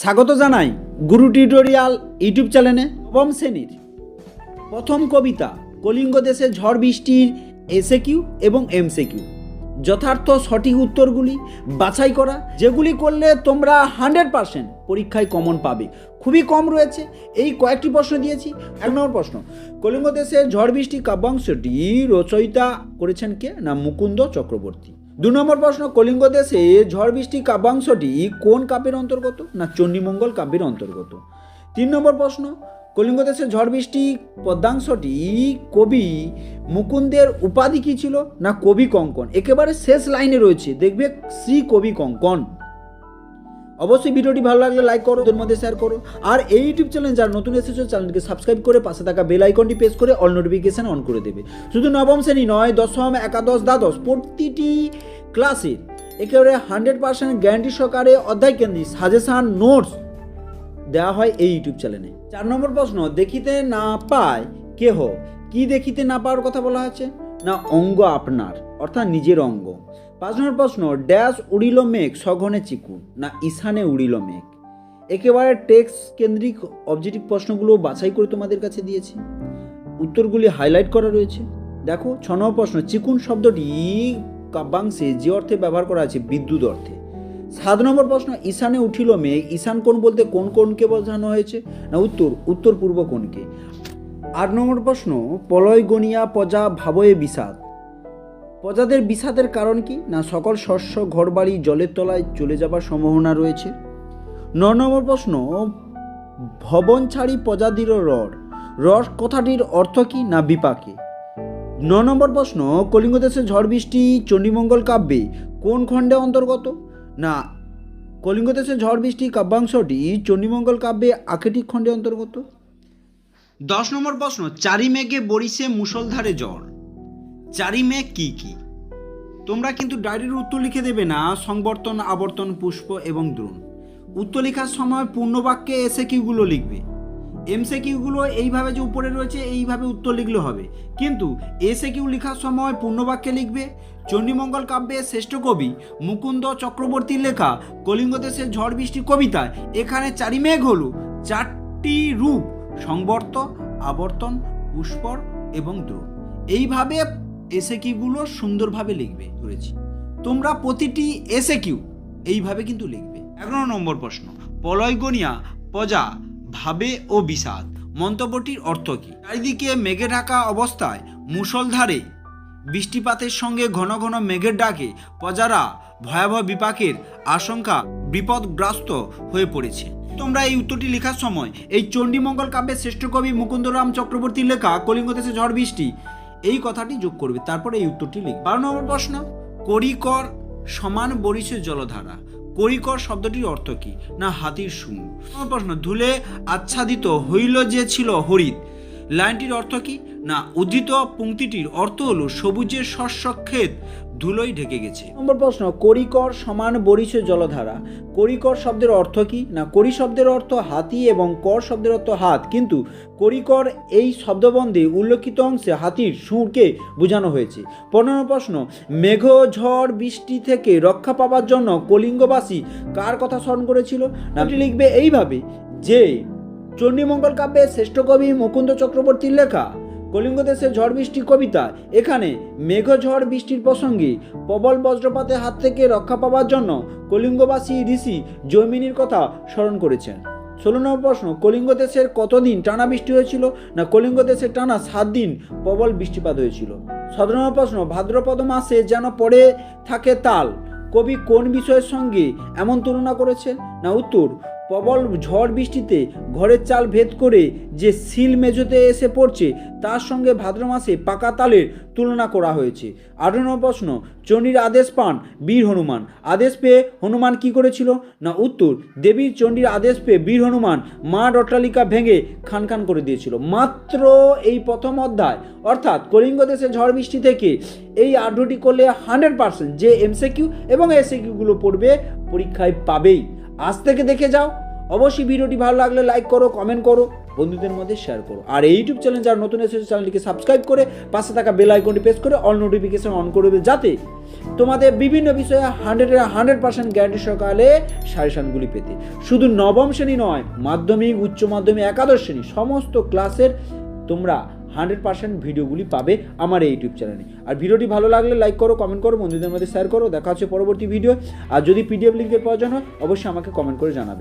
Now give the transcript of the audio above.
স্বাগত জানাই গুরু tutorial YouTube চ্যানেলে নবম শ্রেণির প্রথম কবিতা কলিঙ্গ দেশে ঝড় বৃষ্টির এসে কিউ এবং এমসে কিউ যথার্থ সঠিক উত্তরগুলি বাছাই করা, যেগুলি করলে তোমরা হান্ড্রেড পার্সেন্ট পরীক্ষায় কমন পাবে। খুবই কম রয়েছে, এই কয়েকটি প্রশ্ন দিয়েছি। এক নম্বর প্রশ্ন, কলিঙ্গ দেশে ঝড় বৃষ্টি কাব্যাংশটি রচয়িতা করেছেন কে না মুকুন্দ চক্রবর্তী? দু নম্বর প্রশ্ন, কলিঙ্গ দেশে ঝড় বৃষ্টি কাব্যাংশটি কোন কাব্যের অন্তর্গত না চণ্ডীমঙ্গল কাব্যের অন্তর্গত? তিন নম্বর প্রশ্ন, কলিঙ্গ দেশে ঝড় বৃষ্টি পদ্মাংশটি কবি মুকুন্দের উপাধি কী ছিল না কবি কঙ্কন? একেবারে শেষ লাইনে রয়েছে, দেখবে শ্রী কবি কঙ্কন। অবশ্যই ভিডিওটি ভালো লাগলে লাইক করো ওদের মধ্যে শেয়ার করো। আর এই ইউটিউব চ্যানেল যারা নতুন এসেছ চ্যানেলকে সাবস্ক্রাইব করে পাশে থাকা বেল আইকনটি প্রেস করে অল নোটিফিকেশন অন করে দেবে। শুধু নবম শ্রেণি নয়, দশম, একাদশ, দ্বাদশ, প্রতিটি ক্লাসে একেবারে হান্ড্রেড পার্সেন্ট গ্যারান্টি সহকারে অধ্যায় কেন্দ্রিক সাজেশান নোটস দেওয়া হয় এই ইউটিউব চ্যানেলে চার নম্বর প্রশ্ন, দেখিতে না পায় কেহ? কি দেখিতে না পাওয়ার কথা বলা হয়েছে? না অঙ্গ আপনার। অর্থাৎ নিজের অঙ্গ। পাঁচ নম্বর প্রশ্ন, ড্যাশ উড়িল মেঘ সঘনে চিকু না, ঈশানে উড়িল মেঘ। একেবারে টেক্স কেন্দ্রিক অবজেক্টিভ প্রশ্নগুলো বাছাই করে তোমাদের কাছে দিয়েছি। উত্তরগুলি হাইলাইট করা রয়েছে। দেখো, ছ নম্বর প্রশ্ন, চিকুন শব্দটি কাব্যাংশে যে অর্থে ব্যবহার করা আছে, বিদ্যুৎ অর্থে? সাত নম্বর প্রশ্ন, ঈশানে উঠিল মেঘ। ঈশান কোণ বলতে কোন কোণকে বোঝানো হয়েছে? না, উত্তর উত্তর পূর্ব কোণকে। আট নম্বর প্রশ্ন পলয় গনিয়া পজা ভাবয়ে বিষাদ। প্রজাদের বিষাদের কারণ কি? না সকল শস্য, ঘরবাড়ি, জলের তলায় চলে যাবার সম্ভাবনা রয়েছে? ন নম্বর প্রশ্ন, ভবন ছাড়ি প্রজাদির রড। রস কথাটির অর্থ কি না বিপাকে? ন নম্বর প্রশ্ন, কলিঙ্গ দেশে ঝড় বৃষ্টি, চণ্ডীমঙ্গল কাব্যে কোন খণ্ডে অন্তর্গত? না, কলিঙ্গ দেশে ঝড় বৃষ্টি কাব্যাংশটি চণ্ডীমঙ্গল কাব্যে আকেটিক খণ্ডে অন্তর্গত। দশ নম্বর প্রশ্ন চারি মেঘে বরিশে মুষলধারে জ্বর চারি মেঘ কি কি? তোমরা কিন্তু ডায়েরির উত্তর লিখে দেবে না, সংবর্তন, আবর্তন, পুষ্প এবং দ্রোণ। উত্তর লেখার সময় পূর্ণবাক্যে এসে কিউগুলো লিখবে। এমসে কিউগুলো এইভাবে যে উপরে রয়েছে, এইভাবে উত্তর লিখলে হবে। কিন্তু এসে কিউ লেখার সময় পূর্ণবাক্যে লিখবে, চণ্ডীমঙ্গল কাব্যে শ্রেষ্ঠ কবি, মুকুন্দ চক্রবর্তীর লেখা, কলিঙ্গ দেশের ঝড় বৃষ্টি কবিতায়, এখানে চারি মেঘ হল, চারটি রূপ, সংবর্ত, আবর্তন, পুষ্পর এবং দ্রোণ। এইভাবে এসে কিউগুলো সুন্দরভাবে লিখবে ধরেছি। তোমরা প্রতিটি এসে কিউ এইভাবে কিন্তু লিখবে। এগারো নম্বর প্রশ্ন, পলয়গনিয়া প্রজা ভাবে ও বিষাদ, মন্তব্যটির অর্থ কী? চারিদিকে মেঘে ঢাকা অবস্থায় মুষলধারে বৃষ্টিপাতের সঙ্গে ঘন ঘন মেঘের ডাকে প্রজারা ভয়াবহ বিপাকের আশঙ্কা বিপদগ্রস্ত হয়ে পড়েছে। তোমরা এই উত্তরটি লেখার সময় এই চণ্ডীমঙ্গল কাব্যের শ্রেষ্ঠ কবি মুকুন্দরাম চক্রবর্তীর লেখা কলিঙ্গ দেশে ঝড় বৃষ্টি এই কথাটি যোগ করবে, তারপরে এই উত্তরটি লিখবে বারো নম্বর প্রশ্ন, করিকর সমান বরিশে জলধারা। করিকর শব্দটির অর্থ কি? না, হাতির সুমু প্রশ্ন, ধুলে আচ্ছাদিত হইল যে ছিল হরিৎ লাইনটির অর্থ কি? না উদ্ধৃত পংক্তিটির অর্থ হলো সবুজের শস্য ক্ষেত। ধুলোই ঢেকে গেছে। নম্বর প্রশ্ন করিকর সমান বরিশে জলধারা। করিকর শব্দের অর্থ কি? না, করি শব্দের অর্থ হাতি এবং কর শব্দের অর্থ হাত। কিন্তু করিকর এই শব্দবন্ধে উল্লেখিত অংশে হাতির সুরকে বোঝানো হয়েছে। পনেরো প্রশ্ন, মেঘ, ঝড়, বৃষ্টি থেকে রক্ষা পাওয়ার জন্য কলিঙ্গবাসী কার কথা স্মরণ করেছিল? নামটি লিখবে এইভাবে, যে চণ্ডীমঙ্গল কাব্যের শ্রেষ্ঠ কবি মুকুন্দ চক্রবর্তীর লেখা কলিঙ্গ দেশের ঝড় বৃষ্টি কবিতা। এখানে মেঘ ঝড় বৃষ্টির প্রসঙ্গে প্রবল বজ্রপাতের হাত থেকে রক্ষা পাওয়ার জন্য কলিঙ্গবাসী ঋষি জৈমিনীর কথা স্মরণ করেছেন। ষোলো নম্বর প্রশ্ন কলিঙ্গ দেশের কতদিন টানা বৃষ্টি হয়েছিল না কলিঙ্গ দেশের টানা সাত দিন প্রবল বৃষ্টিপাত হয়েছিল? সতেরো নম্বর প্রশ্ন, ভাদ্রপদ মাসে যেন পড়ে থাকে তাল, কবি কোন বিষয়ের সঙ্গে এমন তুলনা করেছেন? না উত্তর প্রবল ঝড় বৃষ্টিতে ঘরের চাল ভেদ করে যে সিল মেঝোতে এসে পড়ছে, তার সঙ্গে ভাদ্র মাসে পাকা তালের তুলনা করা হয়েছে। আঠারো নম্বর প্রশ্ন, চণ্ডীর আদেশ পান বীর হনুমান। আদেশ পেয়ে হনুমান কি করেছিল? না, উত্তর দেবীর চণ্ডীর আদেশ পেয়ে বীর হনুমান মাঠ অট্টালিকা ভেঙে খান খান করে দিয়েছিল। মাত্র এই প্রথম অধ্যায়, অর্থাৎ কলিঙ্গ দেশে ঝড় বৃষ্টি থেকে এই আঠেরোটি করলে হান্ড্রেড পার্সেন্ট যে এমসিকিউ এবং এসিকিউগুলো পড়বে, পরীক্ষায় পাবেই। আজ থেকে দেখে যাও। অবশ্যই ভিডিওটি ভালো লাগলে লাইক করো কমেন্ট করো, বন্ধুদের মধ্যে শেয়ার করো। আর এই ইউটিউব চ্যানেল যারা নতুন এসেছে চ্যানেলটিকে সাবস্ক্রাইব করে পাশে থাকা বেল আইকনটি প্রেস করে অল নোটিফিকেশন অন করবে যাতে তোমাদের বিভিন্ন বিষয়ে হান্ড্রেডের হান্ড্রেড পার্সেন্ট গ্যারান্টি সকালে সাজেশনগুলি পেতে। শুধু নবম শ্রেণি নয়, মাধ্যমিক, উচ্চ মাধ্যমিক, একাদশ শ্রেণি সমস্ত ক্লাসের তোমরা হান্ড্রেড পার্সেন্ট ভিডিওগুলি পাবে আমার এই ইউটিউব চ্যানেলে আর ভিডিওটি ভালো লাগলে লাইক করো কমেন্ট করো, বন্ধুদের মধ্যে শেয়ার করো। দেখা হচ্ছে পরবর্তী ভিডিও আর যদি পিডিএফ লিঙ্কের প্রয়োজন হয়, অবশ্যই আমাকে কমেন্ট করে জানাবে।